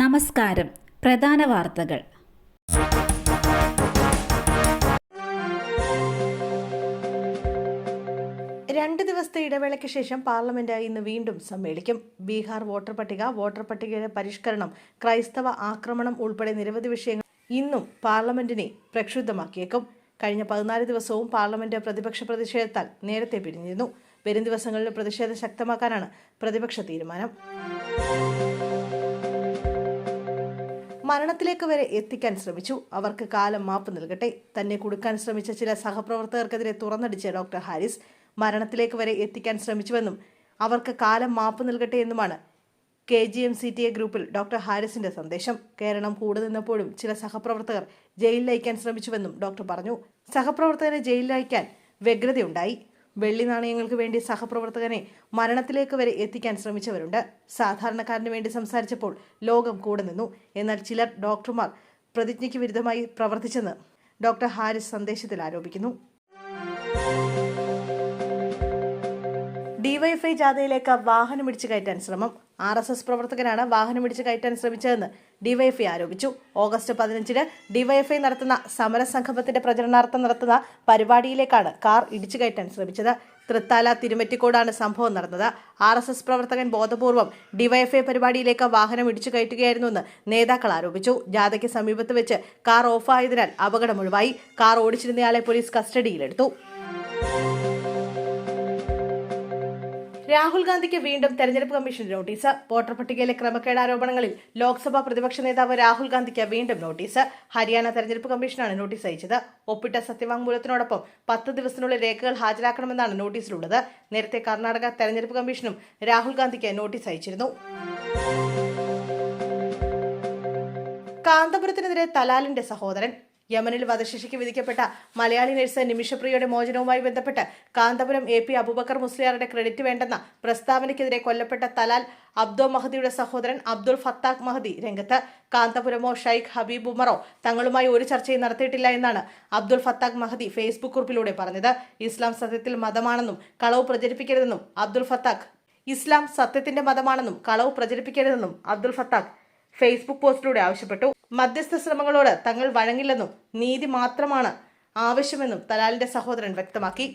നമസ്കാരം. പ്രധാന വാർത്തകൾ. രണ്ട് ദിവസത്തെ ഇടവേളയ്ക്ക് ശേഷം പാർലമെന്റ് ഇന്ന് വീണ്ടും സമ്മേളിക്കും. ബീഹാർ വോട്ടർ പട്ടിക വോട്ടർ പട്ടികയുടെ പരിഷ്കരണം ക്രൈസ്തവ ആക്രമണം ഉൾപ്പെടെ നിരവധി വിഷയങ്ങൾ ഇന്നും പാർലമെന്റിനെ പ്രക്ഷുബ്ധമാക്കിയേക്കും. കഴിഞ്ഞ പതിനാല് ദിവസവും പാർലമെന്റ് പ്രതിപക്ഷ പ്രതിഷേധത്താൽ നേരത്തെ പിരിഞ്ഞിരുന്നു. വരും ദിവസങ്ങളിൽ പ്രതിഷേധം ശക്തമാക്കാനാണ് പ്രതിപക്ഷ തീരുമാനം. മരണത്തിലേക്ക് വരെ എത്തിക്കാൻ ശ്രമിച്ചു. അവർക്ക് കാലം മാപ്പ് നൽകട്ടെ. തന്നെ കൊടുക്കാൻ ശ്രമിച്ച ചില സഹപ്രവർത്തകർക്കെതിരെ തുറന്നടിച്ച ഡോക്ടർ ഹാരിസ് മരണത്തിലേക്ക് വരെ എത്തിക്കാൻ ശ്രമിച്ചുവെന്നും അവർക്ക് കാലം മാപ്പ് നൽകട്ടെ എന്നുമാണ് K G M C T A ഗ്രൂപ്പിൽ ഡോക്ടർ ഹാരിസിന്റെ സന്ദേശം. കേരളം കൂടെ നിന്നപ്പോഴും ചില സഹപ്രവർത്തകർ ജയിലിൽ ജയിലിലയക്കാൻ ശ്രമിച്ചുവെന്നും ഡോക്ടർ പറഞ്ഞു. സഹപ്രവർത്തകരെ ജയിലിലയക്കാൻ വ്യഗ്രതയുണ്ടായി. വെള്ളി നാണയങ്ങൾക്ക് വേണ്ടി സഹപ്രവർത്തകനെ മരണത്തിലേക്ക് വരെ എത്തിക്കാൻ ശ്രമിച്ചവരുണ്ട്. സാധാരണക്കാരന് വേണ്ടി സംസാരിച്ചപ്പോൾ ലോകം കൂടെ നിന്നു. എന്നാൽ ചിലർ ഡോക്ടർമാർ പ്രതിജ്ഞയ്ക്ക് വിരുദ്ധമായി പ്രവർത്തിച്ചെന്ന് ഡോക്ടർ ഹാരിസ് സന്ദേശത്തിൽ ആരോപിക്കുന്നു. ഡിവൈഎഫ്ഐ ജാഥയിലേക്ക് വാഹനം ഇടിച്ചു കയറ്റാൻ ശ്രമം. ആർ എസ് എസ് പ്രവർത്തകനാണ് വാഹനം ഇടിച്ചു കയറ്റാൻ ശ്രമിച്ചതെന്ന് ഡിവൈഎഫ്ഐ ആരോപിച്ചു. ഓഗസ്റ്റ് പതിനഞ്ചിന് ഡിവൈഎഫ്ഐ നടത്തുന്ന സമരസംഗമത്തിന്റെ പ്രചരണാർത്ഥം നടത്തുന്ന പരിപാടിയിലേക്കാണ് കാർ ഇടിച്ചു കയറ്റാൻ ശ്രമിച്ചത്. തൃത്താല തിരുമറ്റിക്കോടാണ് സംഭവം നടന്നത്. ആർ എസ് എസ് പ്രവർത്തകൻ ബോധപൂർവം ഡിവൈഎഫ്ഐ പരിപാടിയിലേക്ക് വാഹനം ഇടിച്ചു കയറ്റുകയായിരുന്നുവെന്ന് നേതാക്കൾ ആരോപിച്ചു. ജാഥയ്ക്ക് സമീപത്ത് വെച്ച് കാർ ഓഫായതിനാൽ അപകടം ഒഴിവായി. കാർ ഓടിച്ചിരുന്നയാളെ പോലീസ് കസ്റ്റഡിയിലെടുത്തു. രാഹുൽ ഗാന്ധിക്ക് വീണ്ടും തെരഞ്ഞെടുപ്പ് കമ്മീഷൻ നോട്ടീസ്. വോട്ടർ പട്ടികയിലെ ക്രമക്കേട് ആരോപണങ്ങളിൽ ലോക്സഭാ പ്രതിപക്ഷ നേതാവ് രാഹുൽ ഗാന്ധിക്ക് വീണ്ടും നോട്ടീസ്. ഹരിയാന തെരഞ്ഞെടുപ്പ് കമ്മീഷനാണ് നോട്ടീസ് അയച്ചത്. ഒപ്പിട്ട സത്യവാങ്മൂലത്തിനോടൊപ്പം പത്ത് ദിവസത്തിനുള്ളിൽ രേഖകൾ ഹാജരാക്കണമെന്നാണ് നോട്ടീസിലുള്ളത്. നേരത്തെ കർണാടക തെരഞ്ഞെടുപ്പ് കമ്മീഷനും രാഹുൽ ഗാന്ധിക്ക് നോട്ടീസ് അയച്ചിരുന്നു. കാന്തപുരത്തിനെതിരെ തലാലിന്റെ സഹോദരൻ യമനിൽ വധശിക്ഷയ്ക്ക് വിധിക്കപ്പെട്ട മലയാളി നഴ്സ് നിമിഷപ്രിയയുടെ മോചനവുമായി ബന്ധപ്പെട്ട് കാന്തപുരം എ പി അബൂബക്കർ മുസ്ലിയാറുടെ ക്രെഡിറ്റ് വേണ്ടെന്ന പ്രസ്താവനയ്ക്കെതിരെ കൊല്ലപ്പെട്ട തലാൽ അബ്ദോ മഹദിയുടെ സഹോദരൻ അബ്ദുൾ ഫത്താഖ് മഹദി രംഗത്ത്. കാന്തപുരമോ ഷൈഖ് ഹബീബ് ഉമറോ തങ്ങളുമായി ഒരു ചർച്ചയും നടത്തിയിട്ടില്ല എന്നാണ് അബ്ദുൾ ഫത്താഖ് മഹദി ഫേസ്ബുക്ക് കുറിപ്പിലൂടെ പറഞ്ഞത്. ഇസ്ലാം സത്യത്തിൽ മതമാണെന്നും കളവ് പ്രചരിപ്പിക്കരുതെന്നും അബ്ദുൾ ഫത്താഖ് ഇസ്ലാം സത്യത്തിന്റെ മതമാണെന്നും കളവ് പ്രചരിപ്പിക്കരുതെന്നും അബ്ദുൾ ഫത്താഖ് ഫേസ്ബുക്ക് പോസ്റ്റിലൂടെ ആവശ്യപ്പെട്ടു. മധ്യസ്ഥ ശ്രമങ്ങളോട് തങ്ങൾ വഴങ്ങില്ലെന്നും നീതി മാത്രമാണ് ആവശ്യമെന്നും തലാലിന്റെ സഹോദരൻ വ്യക്തമാക്കി.